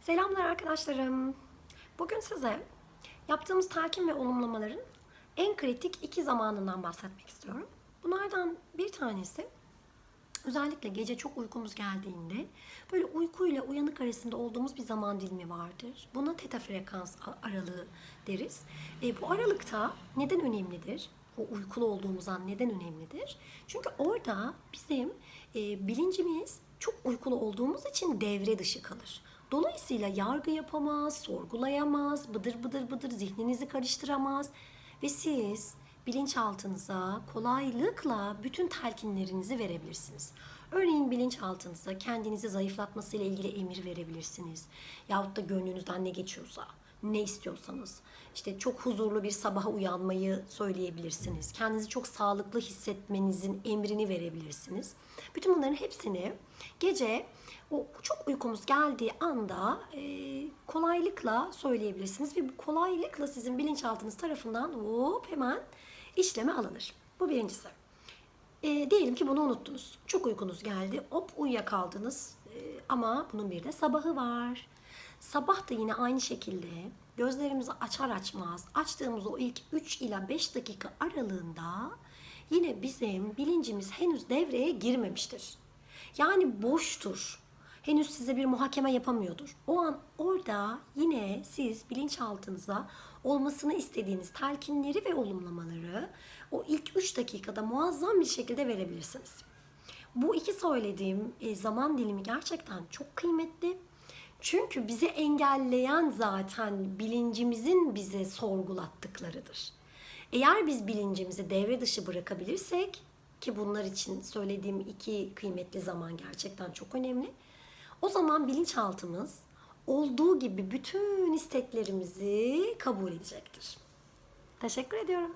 Selamlar arkadaşlarım. Bugün size yaptığımız telkin ve olumlamaların en kritik iki zamanından bahsetmek istiyorum. Bunlardan bir tanesi özellikle gece çok uykumuz geldiğinde böyle uykuyla uyanık arasında olduğumuz bir zaman dilimi vardır. Buna teta frekans aralığı deriz. E, bu aralıkta neden önemlidir? O uykulu olduğumuz an neden önemlidir? Çünkü orada bizim e, bilincimiz çok uykulu olduğumuz için devre dışı kalır. Dolayısıyla yargı yapamaz, sorgulayamaz, bıdır bıdır bıdır zihninizi karıştıramaz ve siz bilinçaltınıza kolaylıkla bütün telkinlerinizi verebilirsiniz. Örneğin bilinçaltınıza kendinizi zayıflatması ile ilgili emir verebilirsiniz. Yahut da gönlünüzden ne geçiyorsa, ne istiyorsanız. işte çok huzurlu bir sabaha uyanmayı söyleyebilirsiniz. Kendinizi çok sağlıklı hissetmenizin emrini verebilirsiniz. Bütün bunların hepsini gece o çok uykumuz geldiği anda e, kolaylıkla söyleyebilirsiniz ve bu kolaylıkla sizin bilinçaltınız tarafından hop hemen işleme alınır. Bu birincisi. E, diyelim ki bunu unuttunuz. Çok uykunuz geldi. Hop uyuyakaldınız. E, ama bunun bir de sabahı var. Sabah da yine aynı şekilde gözlerimizi açar açmaz açtığımız o ilk 3 ila 5 dakika aralığında yine bizim bilincimiz henüz devreye girmemiştir. Yani boştur. Henüz size bir muhakeme yapamıyordur. O an orada yine siz bilinçaltınıza olmasını istediğiniz telkinleri ve olumlamaları o ilk 3 dakikada muazzam bir şekilde verebilirsiniz. Bu iki söylediğim e, zaman dilimi gerçekten çok kıymetli. Çünkü bizi engelleyen zaten bilincimizin bize sorgulattıklarıdır. Eğer biz bilincimizi devre dışı bırakabilirsek ki bunlar için söylediğim iki kıymetli zaman gerçekten çok önemli. O zaman bilinçaltımız olduğu gibi bütün isteklerimizi kabul edecektir. Teşekkür ediyorum.